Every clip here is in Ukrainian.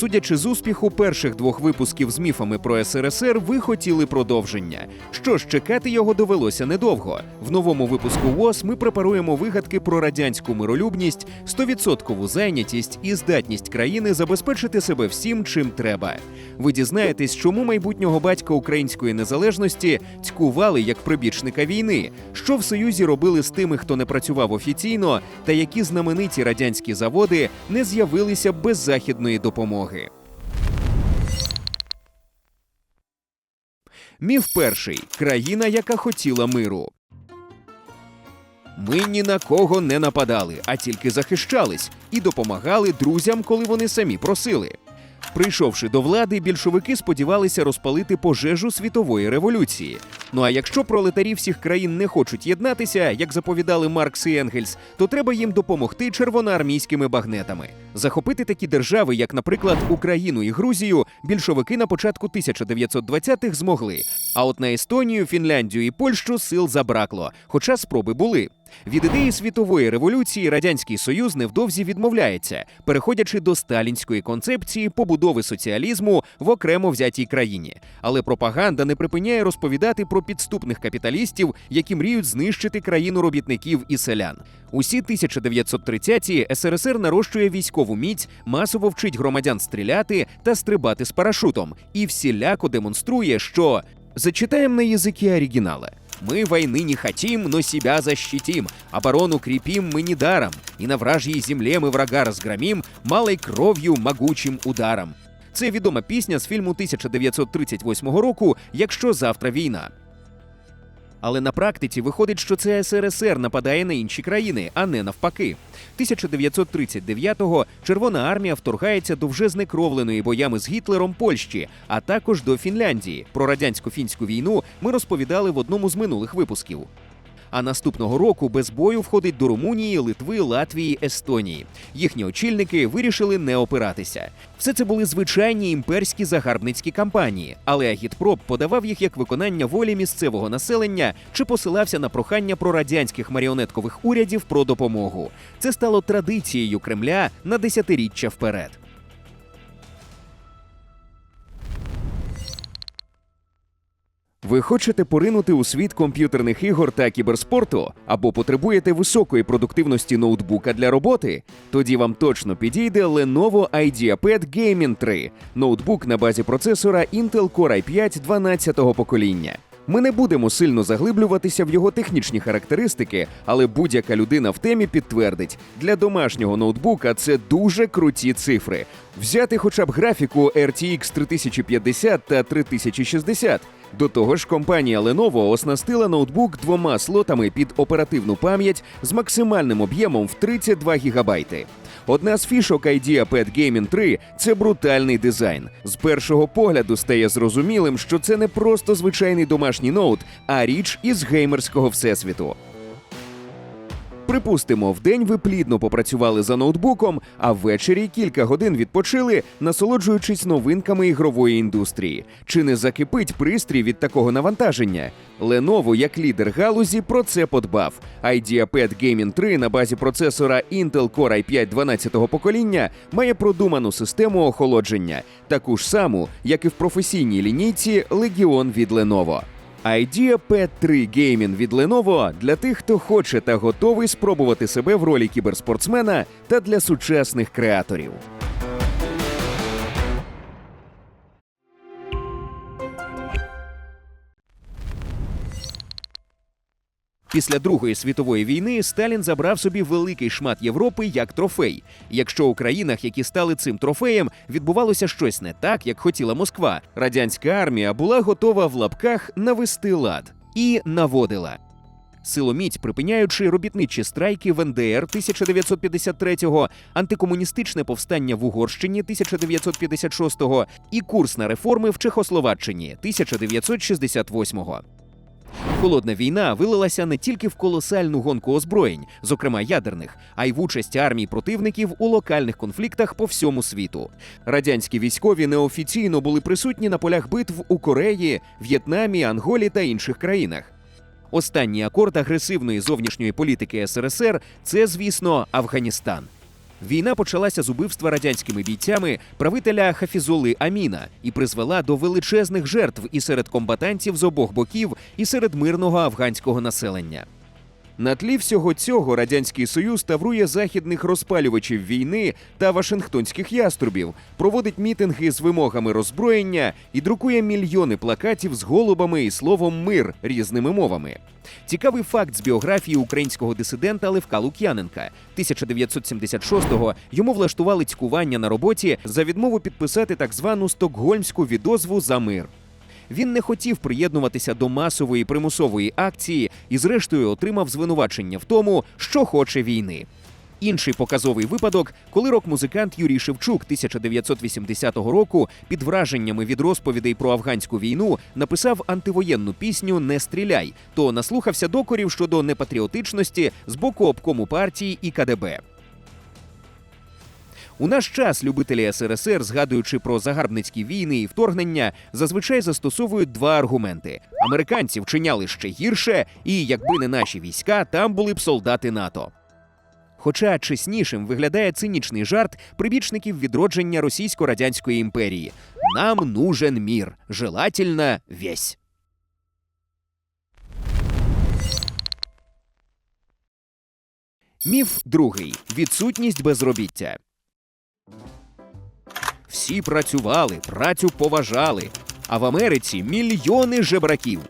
Судячи з успіху перших двох випусків з міфами про СРСР, ви хотіли продовження. Що ж, чекати його довелося недовго. В новому випуску ВОЗ ми препаруємо вигадки про радянську миролюбність, стовідсоткову зайнятість і здатність країни забезпечити себе всім, чим треба. Ви дізнаєтесь, чому майбутнього батька української незалежності цькували як прибічника війни, що в Союзі робили з тими, хто не працював офіційно, та які знамениті радянські заводи не з'явилися без західної допомоги. Міф перший країна, яка хотіла миру. Ми ні на кого не нападали, а тільки захищались і допомагали друзям, коли вони самі просили. Прийшовши до влади, більшовики сподівалися розпалити пожежу світової революції. Ну а якщо пролетарі всіх країн не хочуть єднатися, як заповідали Маркс і Енгельс, то треба їм допомогти червоноармійськими багнетами. Захопити такі держави, як, наприклад, Україну і Грузію, більшовики на початку 1920-х змогли. А от на Естонію, Фінляндію і Польщу сил забракло, хоча спроби були. Від ідеї світової революції радянський союз невдовзі відмовляється, переходячи до сталінської концепції побудови соціалізму в окремо взятій країні. Але пропаганда не припиняє розповідати про підступних капіталістів, які мріють знищити країну робітників і селян. Усі 1930-ті СРСР нарощує військову міць, масово вчить громадян стріляти та стрибати з парашутом, і всіляко демонструє, що зачитаємо на язикі оригінала. Мы войны не хотим, но себя защитим. Оборону крепим мы недаром. И на вражьей земле мы врага разгромим малой кров'ю могучим ударом. Це відома пісня з фільму 1938 року Якщо завтра війна. Але на практиці виходить, що це СРСР нападає на інші країни, а не навпаки. 1939-го Червона армія вторгається до вже знекровленої боями з Гітлером Польщі, а також до Фінляндії. Про радянсько-фінську війну ми розповідали в одному з минулих випусків. А наступного року без бою входить до Румунії, Литви, Латвії, Естонії. Їхні очільники вирішили не опиратися. Все це були звичайні імперські загарбницькі кампанії, але агітпроп подавав їх як виконання волі місцевого населення чи посилався на прохання прорадянських маріонеткових урядів про допомогу. Це стало традицією Кремля на десятиріччя вперед. Ви хочете поринути у світ комп'ютерних ігор та кіберспорту або потребуєте високої продуктивності ноутбука для роботи? Тоді вам точно підійде Lenovo IdeaPad Gaming 3 – ноутбук на базі процесора Intel Core i5 12-го покоління. Ми не будемо сильно заглиблюватися в його технічні характеристики, але будь-яка людина в темі підтвердить, для домашнього ноутбука це дуже круті цифри. Взяти хоча б графіку RTX 3050 та 3060. До того ж, компанія Lenovo оснастила ноутбук двома слотами під оперативну пам'ять з максимальним об'ємом в 32 ГБ. Одна з фішок IdeaPad Gaming 3 – це брутальний дизайн. З першого погляду стає зрозумілим, що це не просто звичайний домашній ноут, а річ із геймерського всесвіту. Припустимо, вдень ви плідно попрацювали за ноутбуком, а ввечері кілька годин відпочили, насолоджуючись новинками ігрової індустрії. Чи не закипить пристрій від такого навантаження? Lenovo, як лідер галузі, про це подбав. IdeaPad Gaming 3 на базі процесора Intel Core i5 12-го покоління має продуману систему охолодження, таку ж саму, як і в професійній лінійці Legion від Lenovo. IdeaPad 3 Gaming від Lenovo для тих, хто хоче та готовий спробувати себе в ролі кіберспортсмена та для сучасних креаторів. Після Другої світової війни Сталін забрав собі великий шмат Європи як трофей. Якщо у країнах, які стали цим трофеєм, відбувалося щось не так, як хотіла Москва, радянська армія була готова в лапках навести лад і наводила. Силоміць, припиняючи робітничі страйки в НДР 1953-го, антикомуністичне повстання в Угорщині 1956-го і курс на реформи в Чехословаччині 1968-го. Холодна війна вилилася не тільки в колосальну гонку озброєнь, зокрема ядерних, а й в участь армій противників у локальних конфліктах по всьому світу. Радянські військові неофіційно були присутні на полях битв у Кореї, В'єтнамі, Анголі та інших країнах. Останній акорд агресивної зовнішньої політики СРСР це, звісно, Афганістан. Війна почалася з убивства радянськими бійцями правителя Хафізоли Аміна і призвела до величезних жертв і серед комбатантів з обох боків, і серед мирного афганського населення. На тлі всього цього радянський союз таврує західних розпалювачів війни та вашингтонських яструбів, проводить мітинги з вимогами роззброєння і друкує мільйони плакатів з голубами і словом мир різними мовами. Цікавий факт з біографії українського дисидента Левка Лук'яненка. 1976-го йому влаштували цькування на роботі за відмову підписати так звану стокгольмську відозву за мир. Він не хотів приєднуватися до масової примусової акції і, зрештою, отримав звинувачення в тому, що хоче війни. Інший показовий випадок, коли рок-музикант Юрій Шевчук 1980 року під враженнями від розповідей про афганську війну написав антивоєнну пісню Не стріляй, то наслухався докорів щодо непатріотичності з боку обкому партії і КДБ. У наш час любителі СРСР, згадуючи про загарбницькі війни і вторгнення, зазвичай застосовують два аргументи: американці вчиняли ще гірше, і якби не наші війська, там були б солдати НАТО. Хоча чеснішим виглядає цинічний жарт прибічників відродження Російсько-радянської імперії: нам нужен мір, желательно весь. Міф другий відсутність безробіття. Всі працювали, працю поважали. А в Америці мільйони жебраків.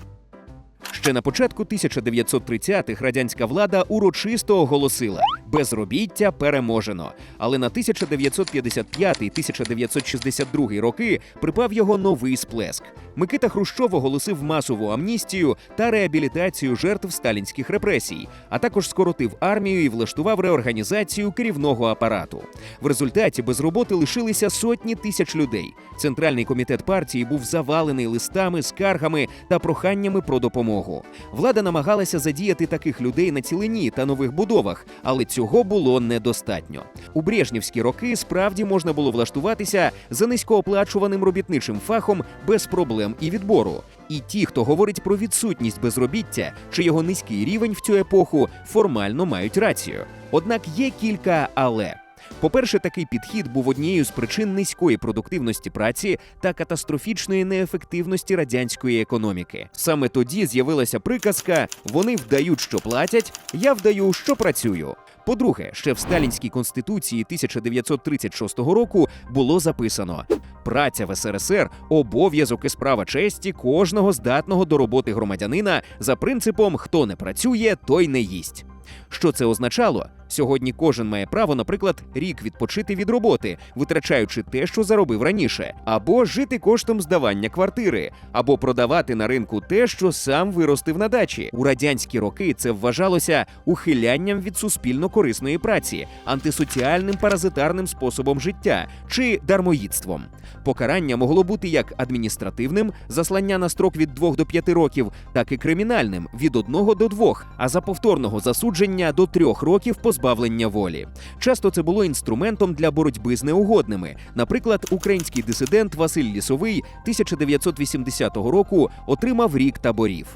Ще на початку 1930-х радянська влада урочисто оголосила безробіття переможено. Але на 1955-1962 роки припав його новий сплеск. Микита Хрущов оголосив масову амністію та реабілітацію жертв сталінських репресій, а також скоротив армію і влаштував реорганізацію керівного апарату. В результаті без роботи лишилися сотні тисяч людей. Центральний комітет партії був завалений листами, скаргами та проханнями про допомогу. Влада намагалася задіяти таких людей на цілині та нових будовах, але цього було недостатньо. У брежнівські роки справді можна було влаштуватися за низькооплачуваним робітничим фахом без проблем і відбору. І ті, хто говорить про відсутність безробіття чи його низький рівень в цю епоху, формально мають рацію. Однак є кілька але. По-перше, такий підхід був однією з причин низької продуктивності праці та катастрофічної неефективності радянської економіки. Саме тоді з'явилася приказка: вони вдають, що платять, я вдаю, що працюю. По-друге, ще в сталінській конституції 1936 року було записано: праця в СРСР обов'язок і справа честі кожного здатного до роботи громадянина за принципом хто не працює, той не їсть. Що це означало? Сьогодні кожен має право, наприклад, рік відпочити від роботи, витрачаючи те, що заробив раніше, або жити коштом здавання квартири, або продавати на ринку те, що сам виростив на дачі. У радянські роки це вважалося ухилянням від суспільно корисної праці, антисоціальним паразитарним способом життя чи дармоїдством. Покарання могло бути як адміністративним заслання на строк від 2 до 5 років, так і кримінальним від 1 до 2, а за повторного засудження до 3 років позбавлення волі. Часто це було інструментом для боротьби з неугодними. Наприклад, український дисидент Василь Лісовий 1980 року отримав рік таборів.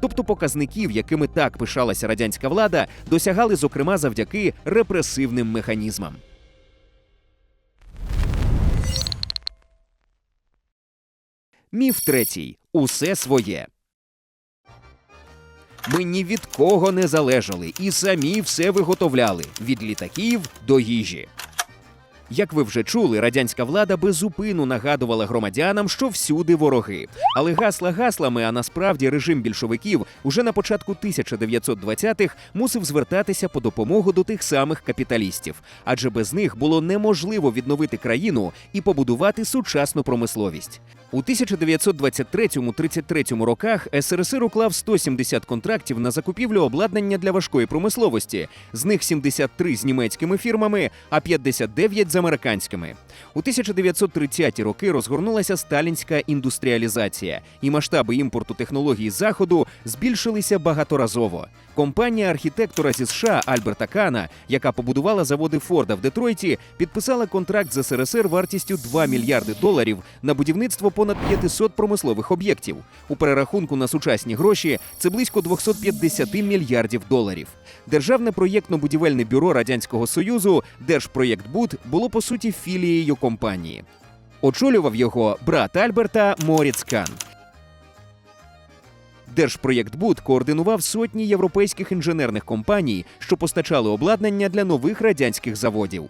Тобто показників, якими так пишалася радянська влада, досягали зокрема завдяки репресивним механізмам. Міф третій усе своє. Ми ні від кого не залежали і самі все виготовляли від літаків до їжі. Як ви вже чули, радянська влада безупину нагадувала громадянам, що всюди вороги. Але гасла гаслами, а насправді режим більшовиків уже на початку 1920-х мусив звертатися по допомогу до тих самих капіталістів, адже без них було неможливо відновити країну і побудувати сучасну промисловість. У 1923-33 роках СРСР уклав 170 контрактів на закупівлю обладнання для важкої промисловості, з них 73 з німецькими фірмами, а 59 з американськими. У 1930-ті роки розгорнулася сталінська індустріалізація, і масштаби імпорту технологій заходу збільшилися багаторазово. Компанія архітектора зі США Альберта Кана, яка побудувала заводи Форда в Детройті, підписала контракт з СРСР вартістю 2 мільярди доларів на будівництво понад 500 промислових об'єктів. У перерахунку на сучасні гроші це близько 250 мільярдів доларів. Державне проєктно-будівельне бюро радянського союзу Держпроєктбуд було по суті філією компанії. Очолював його брат Альберта Моріц Кан. Держпроєктбуд координував сотні європейських інженерних компаній, що постачали обладнання для нових радянських заводів.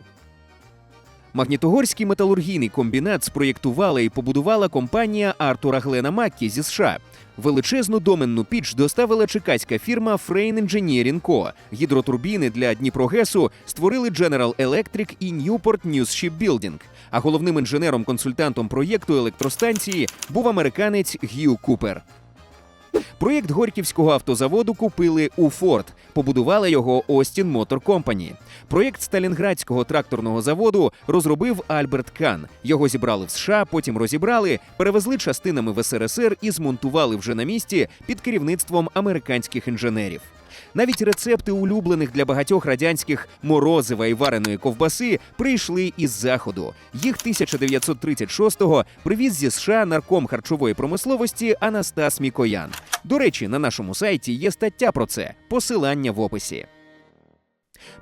Магнітогорський металургійний комбінат спроєктувала і побудувала компанія Артура Глена Маккі зі США. Величезну доменну піч доставила чекаська фірма Frame Engineering Co. Гідротурбіни для Дніпрогесу створили General Electric і Newport News Shipbuilding. А головним інженером-консультантом проєкту електростанції був американець Г'ю Купер. Проєкт Горьківського автозаводу купили у Форд. Побудувала його Остін Мотор Компані. Проєкт Сталінградського тракторного заводу розробив Альберт Кан. Його зібрали в США, потім розібрали, перевезли частинами в СРСР і змонтували вже на місці під керівництвом американських інженерів. Навіть рецепти улюблених для багатьох радянських морозива і вареної ковбаси прийшли із заходу. Їх 1936-го привіз зі США нарком харчової промисловості Анастас Мікоян. До речі, на нашому сайті є стаття про це. Посилання в описі.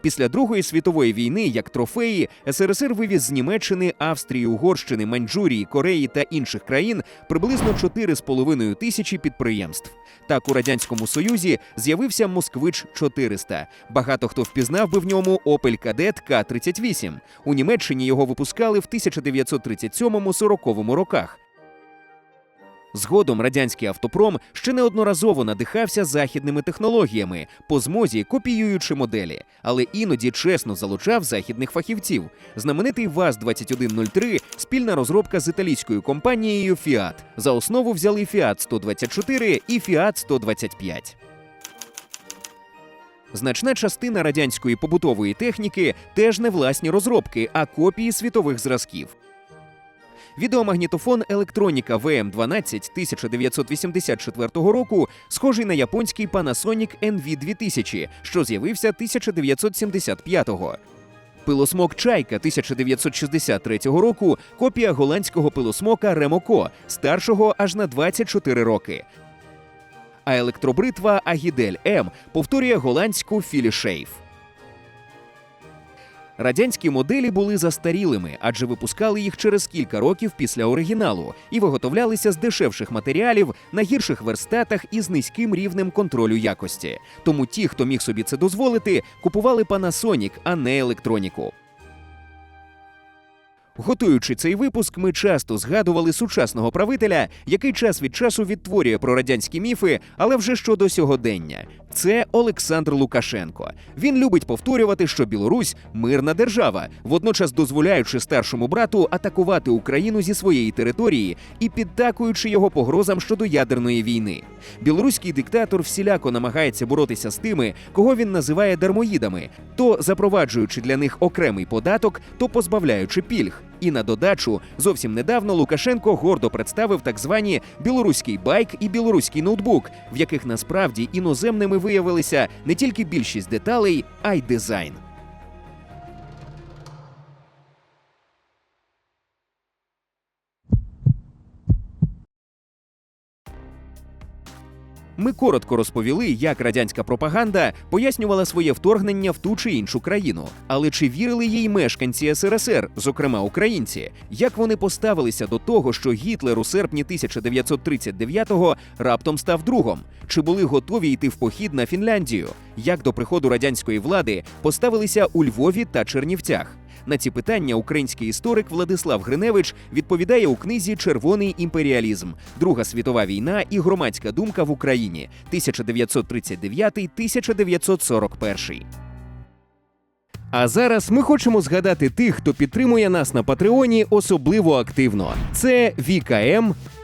Після Другої світової війни, як трофеї, СРСР вивіз з Німеччини, Австрії, Угорщини, Маньчжурії, Кореї та інших країн приблизно 4,5 тисячі підприємств. Так у радянському союзі з'явився Москвич 400 Багато хто впізнав би в ньому Opel Kadett К-38. У Німеччині його випускали в 1937-40 роках. Згодом радянський автопром ще неодноразово надихався західними технологіями, по змозі копіюючи моделі, але іноді чесно залучав західних фахівців. Знаменитий ВАЗ-2103 – спільна розробка з італійською компанією Fiat. За основу взяли Fiat 124 і Fiat 125. Значна частина радянської побутової техніки теж не власні розробки, а копії світових зразків. Відеомагнітофон електроніка VM12 1984 року схожий на японський Panasonic NV2000, що з'явився 1975-го. Пилосмок Чайка 1963 року копія голландського пилосмока Ремоко, старшого аж на 24 роки. А електробритва Агідель М повторює голландську Філішейф. Радянські моделі були застарілими, адже випускали їх через кілька років після оригіналу і виготовлялися з дешевших матеріалів на гірших верстатах із низьким рівнем контролю якості. Тому ті, хто міг собі це дозволити, купували Panasonic, а не електроніку. Готуючи цей випуск, ми часто згадували сучасного правителя, який час від часу відтворює про радянські міфи, але вже щодо сьогодення. Це Олександр Лукашенко. Він любить повторювати, що Білорусь мирна держава, водночас дозволяючи старшому брату атакувати Україну зі своєї території і підтакуючи його погрозам щодо ядерної війни. Білоруський диктатор всіляко намагається боротися з тими, кого він називає дармоїдами, то запроваджуючи для них окремий податок, то позбавляючи пільг. І на додачу зовсім недавно Лукашенко гордо представив так звані білоруський байк і білоруський ноутбук, в яких насправді іноземними виявилися не тільки більшість деталей, а й дизайн. Ми коротко розповіли, як радянська пропаганда пояснювала своє вторгнення в ту чи іншу країну. Але чи вірили їй мешканці СРСР, зокрема українці? Як вони поставилися до того, що Гітлер у серпні 1939-го раптом став другом? Чи були готові йти в похід на Фінляндію? Як до приходу радянської влади поставилися у Львові та Чернівцях? На ці питання український історик Владислав Гриневич відповідає у книзі Червоний імперіалізм, Друга світова війна і громадська думка в Україні 1939-1941. А зараз ми хочемо згадати тих, хто підтримує нас на Патреоні особливо активно. Це Віка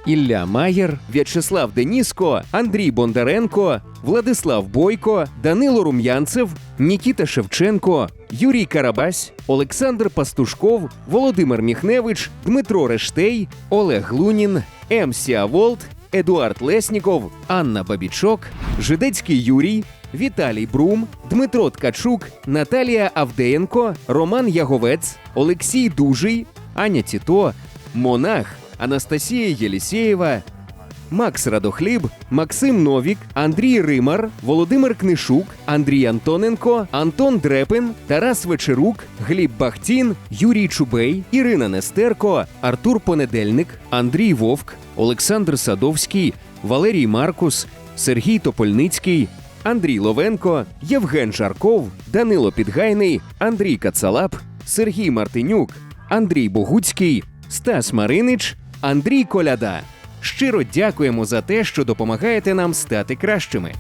Ілля Маєр, В'ячеслав Деніско, Андрій Бондаренко, Владислав Бойко, Данило Рум'янцев, Нікіта Шевченко, Юрій Карабась, Олександр Пастушков, Володимир Міхневич, Дмитро Рештей, Олег Лунін, М. Сіаволт, Едуард Лесніков, Анна Бабічок, Жидецький Юрій, Віталій Брум, Дмитро Ткачук, Наталія Авдеєнко, Роман Яговець, Олексій Дужий, Аня Тіто, Монах, Анастасія Єлісєєва, Макс Радохліб, Максим Новік, Андрій Римар, Володимир Книшук, Андрій Антоненко, Антон Дрепин, Тарас Вечерук, Гліб Бахтін, Юрій Чубей, Ірина Нестерко, Артур Понедельник, Андрій Вовк, Олександр Садовський, Валерій Маркус, Сергій Топольницький, Андрій Ловенко, Євген Жарков, Данило Підгайний, Андрій Кацалап, Сергій Мартинюк, Андрій Богуцький, Стас Маринич, Андрій Коляда. Щиро дякуємо за те, що допомагаєте нам стати кращими.